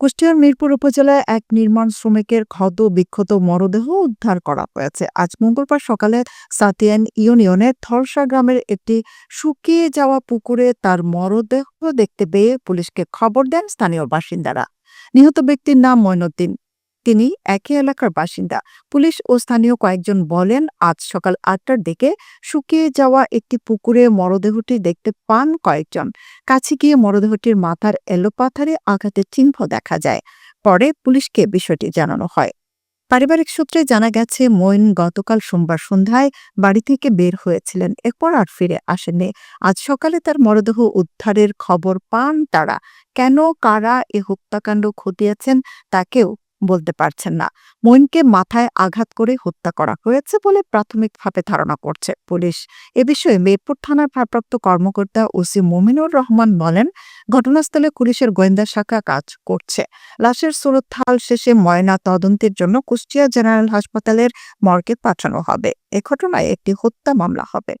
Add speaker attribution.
Speaker 1: কুষ্টিয়ার মিরপুর উপজেলায় এক নির্মাণ শ্রমিকের ক্ষত, বিক্ষত মরদেহ উদ্ধার করা হয়েছে। আজ মঙ্গলবার সকালে সাতিয়ান ইউনিয়নের থরসা গ্রামের একটি শুকিয়ে যাওয়া পুকুরে তার মরদেহ দেখতে পেয়ে পুলিশকে খবর দেন স্থানীয় বাসিন্দারা। নিহত ব্যক্তির নাম ময়নুদ্দিন তিনি একই এলাকার বাসিন্দা। পুলিশ ও স্থানীয় কয়েকজন বলেন, আজ সকাল আটটার দিকে শুকিয়ে যাওয়া একটি পুকুরে মরদেহটি দেখতে পান কয়েকজন। কাছে গিয়ে মরদেহটির মাথার এলোপাথারে আঘাতের চিহ্ন দেখা যায়। পরে পুলিশকে বিষয়টি জানানো হয়। পারিবারিক সূত্রে জানা গেছে, মঈন গতকাল সোমবার সন্ধ্যায় বাড়ি থেকে বের হয়েছিলেন। এরপর আর ফিরে আসেননি। আজ সকালে তার মরদেহ উদ্ধারের খবর পান তারা। কেন, কারা এ হত্যাকাণ্ড ঘটিয়েছেন তাকেও বলতে পারছেন না। মঈনকে মাথায় আঘাত করে হত্যা করা হয়েছে বলে প্রাথমিকভাবে ধারণা করছে পুলিশ। এ বিষয়ে মেরপুর থানার ভারপ্রাপ্ত কর্মকর্তা ওসি মোমিনুর রহমান বলেন, ঘটনাস্থলে পুলিশের গোয়েন্দা শাখা কাজ করছে। লাশের সুরতহাল শেষে ময়না তদন্তের জন্য কুষ্টিয়া জেনারেল হাসপাতালের মর্গে পাঠানো হবে। এ ঘটনায় একটি হত্যা মামলা হবে।